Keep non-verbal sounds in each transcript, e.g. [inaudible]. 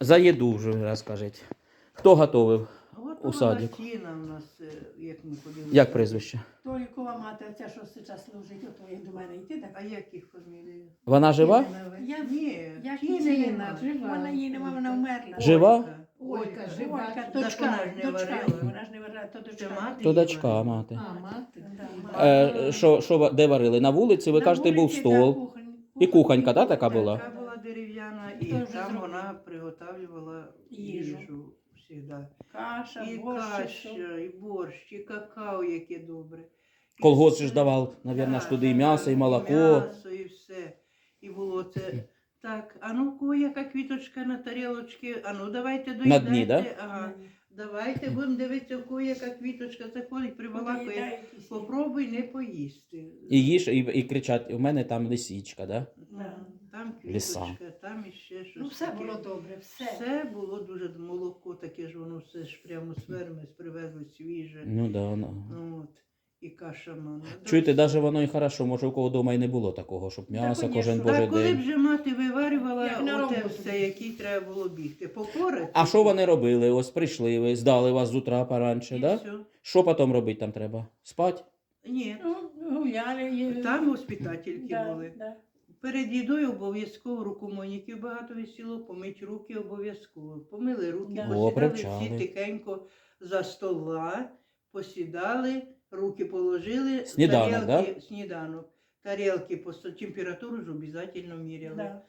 За їду вже розкажіть. Хто готовив? Готова У садіку. Тіна в нас, е, як ми ходили. Як прізвище? Толікова мати, оця, що зараз служить, ото як до мене йти, так? А як їх фамілії? Вона жива? Я, Ні, я Тіни Тіна, жива. Вона її нема, вона вмерла. Жива? Олька. Жива. Олька, Так вона дочка, ж не дочка, варила. вона ж не варила, то Це дочка. мати То її дочка, варила. мати. А, мати. Да, Е, що, що, ви- де варили? На вулиці? Ви На кажете, був вулиці, стол. да, кухонь- І кухонька, да, така була? І там зробив? вона приготовлювала Їжу. їжу. Всегда. Каша, І борщ, каша, і борщ, і какао, яке добре. І Колгосп ж давав, мабуть, ж туди і м'ясо, і молоко. м'ясо, і все. І було це. Так, а ну кого яка квіточка на тарілочці, а ну давайте На дні, да? Ага. Давайте будемо дивитися, в яка квіточка заходить, прибалакує. Попробуй не поїсти. І їж, і, і кричать, у мене там лисичка, да? Да. Там Ліса. квіточка, там іще щось. Ну, все таке. було добре, все. Все було дуже молоко, таке ж воно все ж прямо з ферми привезли свіже. Ну да, ну. Ну, от. І каша мама. Чуєте, навіть воно і хорошо, може у кого вдома і не було такого, щоб м'ясо конечно. кожен Так, божий Так, коли б день. же мати виварювала Як на оте роботу. все, який треба було бігти. Попорати. А що вони робили? Ось прийшли ви, здали вас з утра поранше, І да? все. Що потім робити там треба? Спать? Ні. Ну, гуляли. і- Там воспитательки Да, були. да. Перед їдою обов'язково рукомойників багато висіло, помить руки обов'язково. Помили руки, Да. Посідали всі тихенько за стола, посідали, руки положили, Сніданок, тарілки, сніданок. Тарілки по температуру ж обов'язково міряли. Да.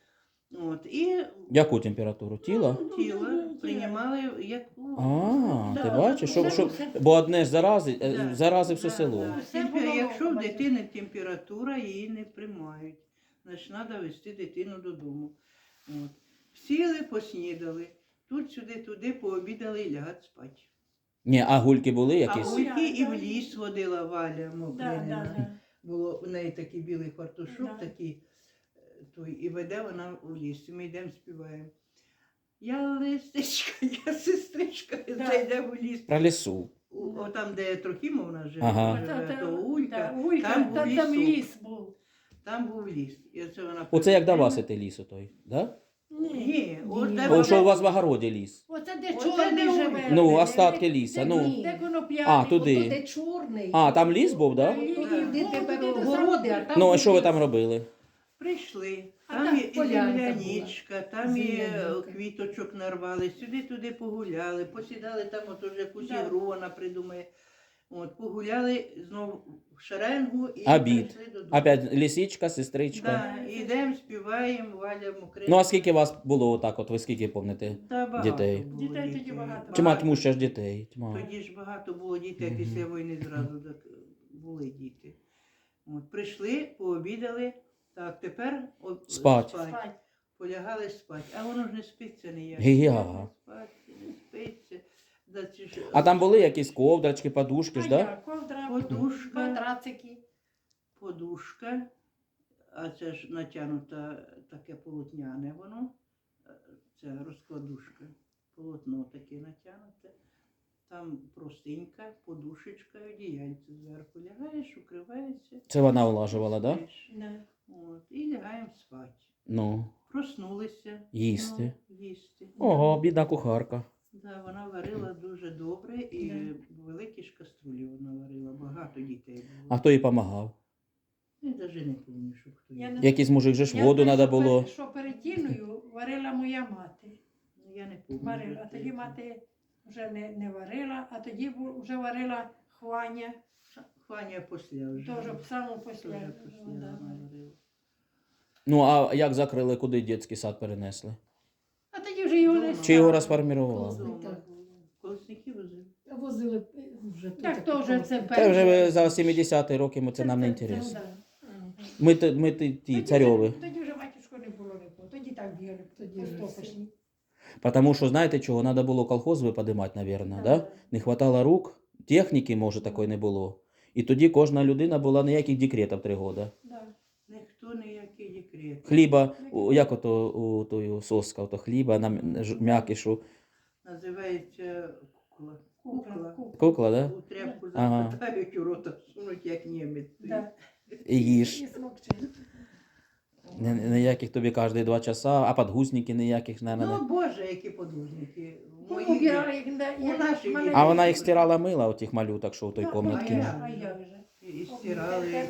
От, і Яку температуру? Тіла? тіло приймали як ну, А, да, ти бачиш, що, все- що, бо одне ж зарази, е, Да. зарази все Да, село. да. Було Якщо в дитини температура, її не приймають. Значить, треба вести дитину додому. От. Сіли, поснідали, тут сюди, туди, пообідали і лягати спати. Ні, а гульки були якісь? Ой, гульки і в ліс водила Валя Да, Мокринина. да, да. Було у неї такий білий фартушок, Да. такий, е, той, і веде вона у ліс. І ми йдемо співаємо. Я листечка, [laughs] я сестричка, Да. це в ліс. Про лісу. О, там, де Трохімовна живе, Ага. то Улька, да, Улька, там був та- там ліс був. Там був ліс. І оце вона Оце як до вас цей ліс отой, да? Ні. Ні, от де Бо що у вас в огороді ліс? Оце де Оце чорний де живе. Ну, де- остатки ліса, де- ну. Де коноп'яний. А, туди. Ото де чорний. А, там ліс був, да? Ото Да. йди Ну, тепер туди до городи, а там. Ну, а що ви там робили? Прийшли. А Там там і, і полянка земляничка, там і е, квіточок нарвали, сюди-туди погуляли, посідали там, от уже якусь Да. ігру вона придумає. От, погуляли знову в шеренгу і Обід. прийшли додому. Опять лісичка, сестричка. Да, йдемо, співаємо, Валя Мокрина. Ну а скільки вас було отак, от ви скільки пам'ятаєте? Та багато дітей? було Дітей тоді багато. Чима тьму ще ж дітей? Тьма. Тоді ж багато було дітей, Мгм. після війни зразу так були діти. От, прийшли, пообідали, так, тепер от, Спать. Спать. Полягали спати. А воно ж не спиться ніяк. Не спать, не спиться. А там були якісь ковдрочки, подушки ж, да? ковдра, подушка, матрацики. подушка, а це ж натягнута таке полотняне воно, е, це розкладушка, полотно таке натягнуте. Там простенька, подушечка, одіяльце зверху лягаєш, укриваєшся. Це вона улажувала, да? Да. От, і лягаємо спати. Ну, Проснулися. їсти. Ну, їсти. Ого, бідна кухарка. Дуже добре і великі ж каструлі вона варила, багато дітей було. А хто їй допомагав? Я навіть не пам'ятаю, що хто Я їй. не- Якийсь мужик же ж Я воду знаю, треба що було. пер- Що перед тіною варила моя мати. Ну, Я не пам'ятаю. Варила. А тоді мати вже не, не варила, а тоді бу- вже варила хваня. Хваня після вже. Теж саме Теж після. після ну, вона варила. Ну, а як закрили, куди дитячий сад перенесли? А тоді вже його не. Чи стало. його розформірували? Вдома було. Колосники возили. Возили вже тут. Так то вже це Та вже за 70-ті роки, ми це нам не це- інтересно. Ми, т- ми ті, ті Тоді царьові. вже- Тоді вже батюшко не було нікого. Тоді так бігали, Тоді вже стопочні. Тому що, знаєте чого, треба було колхоз виподимати, мабуть, да? Не хватало рук, техніки, може, такої не було. І тоді кожна людина була ніяких декретів три роки. Да. Ніхто ніякий декрет. Хліба, у- як ото у тою соска, ото хліба на м- ж-. Називається кукла. Кукла, Кукла. кукла. Да? У тряпку Ага. запитають, у рота сунуть, як німець. Да. І їж. І смокче. Ні- Ніяких тобі кожні два часа, а подгузники ніяких, Ну. Боже, які подушники. Ну, Мої убирали їх, да, У як нашій мене- А вона їх стирала мила, отих малюток, що в той Ну, комнатці. а я- А я вже. і, стирали.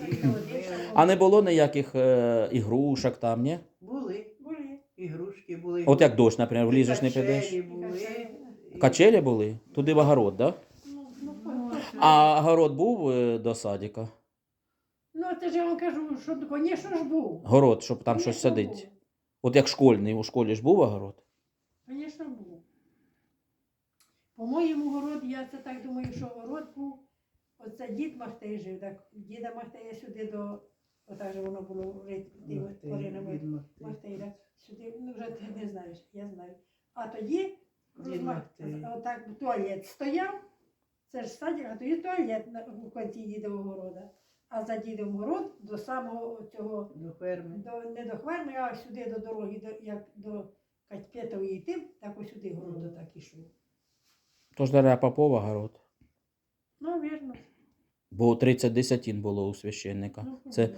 А не було ніяких е, ігрушок там, ні? були. Були. Ігрушки були. От як дощ, наприклад, влізеш, не качелі підеш. були. Качелі були? Туди в огород, да? По- це- А огород був е, до садика? Ну, це ж я вам кажу, що, звісно ж був. Город, щоб там щось Конечно, садить. був. От як школьний, у школі ж був огород? Звісно, був. По-моєму, город, я це так думаю, що город був. Оце дід Махтей жив, так діда Махтея сюди до. Отак же воно було тими Махтей, корінами. Махтей. Махтей, так? Сюди, ну вже ти не знаєш, я знаю. А тоді. Отак туалет стояв, це ж садик, а тоді туалет у кінці дідового города. А за дідом город до самого цього До ферми. до, не до хверми, а сюди до дороги, до, як до Катьпетової йти, так ось сюди город Мгм. так ішов. Тож даря Попова огород. Ну, вірно. Бо 30 десятин було у священника. Ну, Це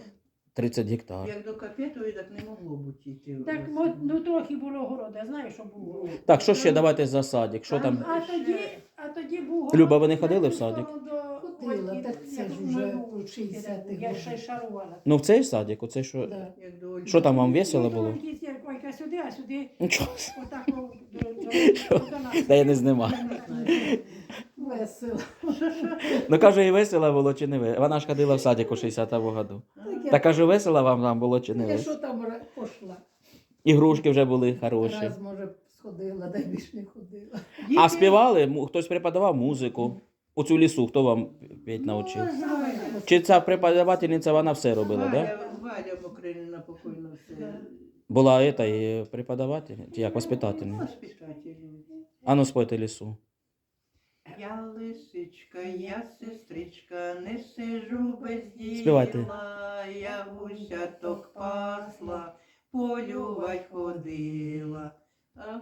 30 гектар. Як до Капетової, так не могло бути йти. Так, ну трохи було города, знаєш, що був город. Так, що ще давайте за садик? Що там? А тоді, а тоді був город. Люба, ви не ходили в садик? Ходила, так це ж у 60-х Я ще й шарувала. Ну в цей садик, оце що. Да. Як до Ольги. Що там вам весело Ну, було? Ольги, як Ольга сюди, а сюди Нічого. отак о, до, [laughs] до, до нас. Та я не знімаю. Весело. Ну кажу, і весело було чи не весело? Вона ж ходила в садик у 60-му году. Так я- Та кажу, весело вам там було чи не Я весело? що там пошла? Ігрушки вже були хороші. Раз, може, сходила, дай більш не ходила. А співали? Му- Хтось преподавав музику. У цю лісу, хто вам петь навчив? Ну, знаю. Чи ця преподавательниця, вона все робила, так? Да? Валя, Валя Мокринина покойно все. Була ета і преподаватель, як Ну, воспитательниця? Воспитатель. А ну спойте лісу. Я лисичка, я сестричка, не сижу без діла. Я гусяток пасла, полювать ходила. А,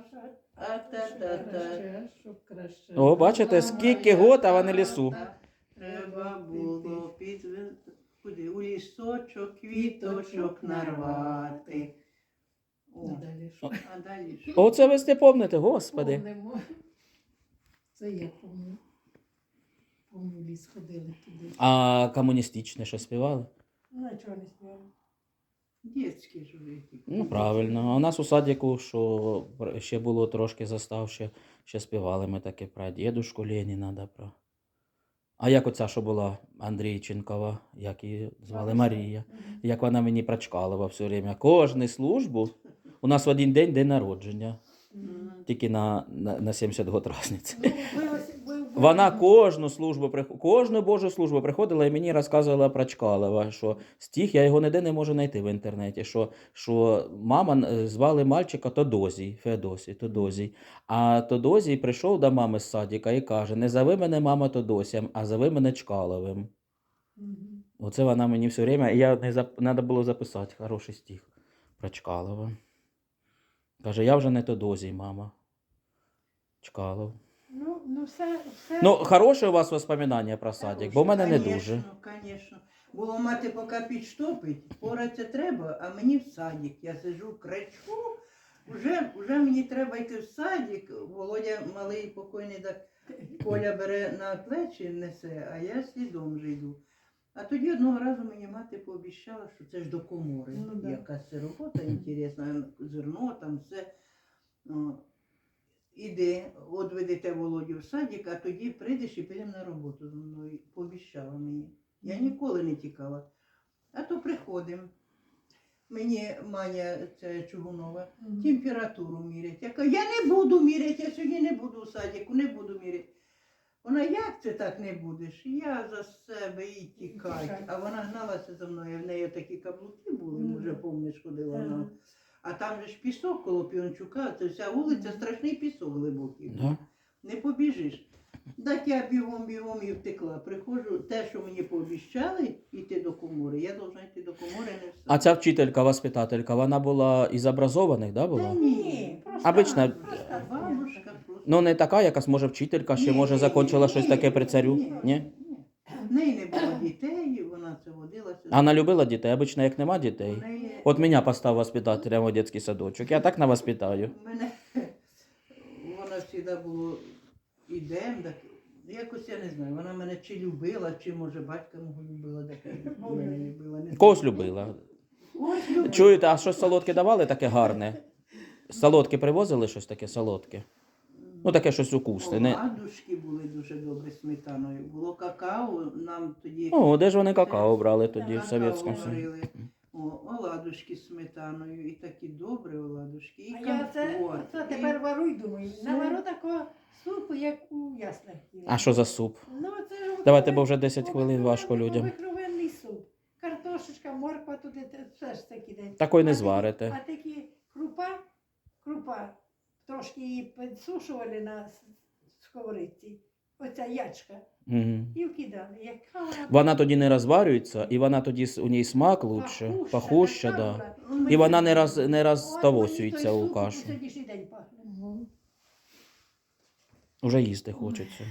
а та та та. О, бачите, скільки год, а вони лісу. Треба було під куди? У лісочок квіточок нарвати. О, А далі що? Оце ви сте помните, господи. Це я помню. Помню, в ліс ходили туди. А комуністичне що співали? Ну, нічого не співала. Дітські ж ви. Ну, правильно. А у нас у садіку, що ще було трошки заставще, ще співали ми таке про дідушку Леніна, да, про. А як оця, що була Андрійченкова, як її звали Марія, як вона мені прочкалила все время. Кожну службу. У нас в один день день народження. Тільки на, на, на 70 год різниці. Ну, [laughs] Вона кожну службу кожну Божу службу приходила і мені розказувала про Чкалова, що стих я його ніде не можу знайти в інтернеті. Що, що мама е, звали мальчика Тодозій, Феодосій, Тодозій. А Тодозій прийшов до мами з садика і каже: Не зови мене мама Тодосям, а зови мене Чкаловим. Оце вона мені все время, і я не зап... треба було записати хороший стих про Чкалова. Каже, я вже не Тодозій, мама. Чкалов. Ну, ну все, все. Ну, хороше у вас воспоминання про садик, бо в мене не дуже. Звісно. Було мати поки підштопить, поратися треба, а мені в садик. Я сиджу, кричу. Вже, вже мені треба йти в садик. Володя малий покойний так Коля бере на плечі, несе, а я слідом вже йду. А тоді одного разу мені мати пообіцяла, що це ж до комори. Ну, да. Якась це робота інтересна, зерно там все. О, Іди, відведете Володю в садик, а тоді прийдеш і підемо на роботу зі мною. Пообіцяла мені. Я ніколи не тікала. А то приходимо. Мені Маня ця Чугунова температуру мірять. Я кажу, я не буду міряти, я сьогодні не буду у садіку, не буду міряти. Вона, як це так не будеш? Я за себе і тікать. Тікать. А вона гналася за мною, в неї такі каблуки були, вже да. помниш, ходила вона. А там же ж пісок коло Піончука, це вся вулиця, страшний пісок глибокий. Да? Не побіжиш. Так я бігом, бігом і втекла. Приходжу, те, що мені пообіщали, йти до комори, я должна йти до комори, не все. А ця вчителька, воспитателька, вона була із образованих, да, Та ні. просто- Обична- просто Бабушка. Ну, не така якась, може, вчителька, ще, Ні, може, закончила щось таке при царю? ні, Ні? В неї не було дітей, вона це водилася А вона любила дітей, обично як нема дітей. Неї- От мене постав воспитателем у дитячий садочок. Я так на воспитаю. У мене [laughs] вона завжди було ідем, так якось я не знаю. Вона мене чи любила, чи може батька мого любила, так мене любила. Не знаю. Любила. Когось любила. Чуєте, а щось солодке давали таке гарне? Солодке привозили щось таке солодке? Ну таке щось укусне. Не... Оладушки були дуже добрі сметаною. Було какао, нам тоді О, де ж вони какао брали тоді в Совєтському Союзі? варили. О, оладушки з сметаною, і такі добрі оладушки, і А я це, компот. це і- тепер вару й думаю. Навару такого супу, як у яслах. А що за суп? Ну, це ж Давайте, бо вже 10 хвилин важко людям. Обикновенний суп. Картошечка, морква туди, все ж таки йде. Такої не зварите. А такі крупа, крупа, трошки її підсушували на сковорідці. Оця ячка. Угу. І вкидали. Яка вона Вона тоді не розварюється, і вона тоді с- у ній смак лучше, пахуща, така да. була. Ну, ми- І вона не раз не розтавосюється у кашу. Сьогоднішній день пахне. Уже їсти хочеться.